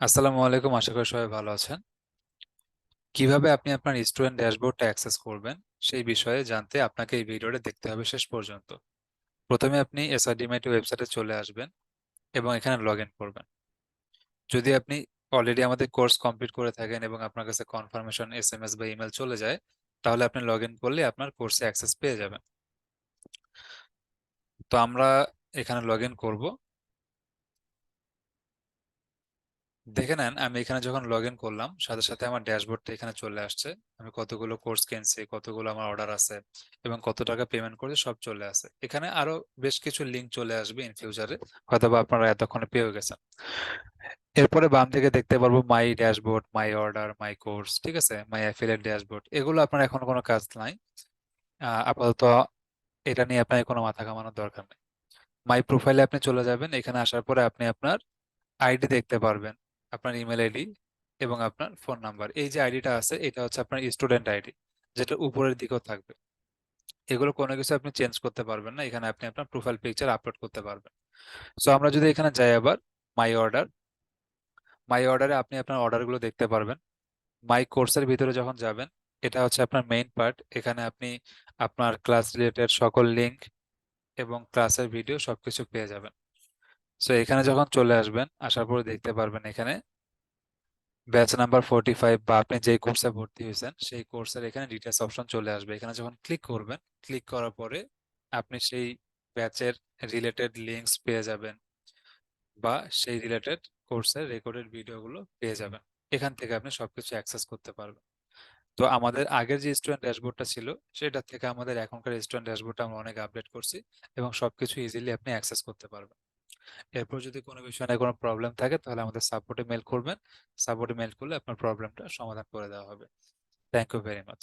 আসসালামু আলাইকুম। আশা করি সবাই ভালো আছেন। কীভাবে আপনি আপনার স্টুডেন্ট ড্যাশবোর্ডটা অ্যাক্সেস করবেন, সেই বিষয়ে জানতে আপনাকে এই ভিডিওটা দেখতে হবে শেষ পর্যন্ত। প্রথমে আপনি এসআরডিএমআইটি ওয়েবসাইটে চলে আসবেন এবং এখানে লগ করবেন। যদি আপনি অলরেডি আমাদের কোর্স কমপ্লিট করে থাকেন এবং আপনার কাছে কনফার্মেশন এসএমএস বা ইমেল চলে যায়, তাহলে আপনি লগ ইন করলে আপনার কোর্সে অ্যাক্সেস পেয়ে যাবেন। তো আমরা এখানে লগ ইন করব। দেখে নেন, আমি এখানে যখন লগ ইন করলাম, সাথে সাথে আমার ড্যাশবোর্ডটা এখানে চলে আসছে। আমি কতগুলো কোর্স কিনছি, কতগুলো আমার অর্ডার আছে এবং কত টাকা পেমেন্ট করেছি, সব চলে আসে। এখানে আরও বেশ কিছু লিঙ্ক চলে আসবে ইন ফিউচারে হয়তো বা আপনারা এতক্ষণে পেয়ে গেছেন। এরপরে বাম থেকে দেখতে পারব my dashboard my order my course ঠিক আছে? মাই অ্যাফিলিয়েট ড্যাশবোর্ড এগুলো আপনার এখন কোনো কাজ নাই। আপাতত এটা নিয়ে আপনার কোনো মাথা ঘামানোর দরকার নেই। মাই প্রোফাইলে আপনি চলে যাবেন, এখানে আসার পরে আপনি আপনার আইডি দেখতে পারবেন। আপনার ইমেল আইডি এবং আপনার ফোন নাম্বার এই যে আইডিটা আছে, এটা হচ্ছে আপনার স্টুডেন্ট আইডি যেটা উপরের দিকেও থাকবে। এগুলো কোনো কিছু আপনি চেঞ্জ করতে পারবেন না, এখানে আপনি আপনার প্রোফাইল পিকচার আপলোড করতে পারবেন। সো আমরা যদি এখানে যাই আবার মাই অর্ডার মাই অর্ডারে আপনি আপনার অর্ডারগুলো দেখতে পারবেন। মাই কোর্সের ভিতরে যখন যাবেন, এটা হচ্ছে আপনার মেইন পার্ট এখানে আপনি আপনার ক্লাস রিলেটেড সকল লিংক এবং ক্লাসের ভিডিও সবকিছু পেয়ে যাবেন। সো এখানে যখন চলে আসবেন, আসার পরে দেখতে পারবেন এখানে ব্যাচ নাম্বার ফোর্টি ফাইভ বা আপনি যে কোর্সে ভর্তি হয়েছেন, সেই কোর্সের এখানে ডিটেলস অপশন চলে আসবে। এখানে যখন ক্লিক করবেন ক্লিক করার পরে আপনি সেই ব্যাচের রিলেটেড লিঙ্কস পেয়ে যাবেন বা সেই রিলেটেড কোর্সের রেকর্ডেড ভিডিওগুলো পেয়ে যাবেন। এখান থেকে আপনি সবকিছু অ্যাক্সেস করতে পারবেন। তো আমাদের আগের যে স্টুডেন্ট ড্যাশবোর্ডটা ছিল সেটা থেকে আমাদের এখনকার স্টুডেন্ট ড্যাশবোর্ডটা আমরা অনেক আপডেট করছি এবং সবকিছু ইজিলি আপনি অ্যাক্সেস করতে পারবেন। এরপর যদি কোনো বিষয় নিয়ে কোনো প্রবলেম থাকে, তাহলে আমাদের সাপোর্টে মেল করবেন। সাপোর্টে মেল করলে আপনার প্রবলেমটা সমাধান করে দেওয়া হবে। Thank you very much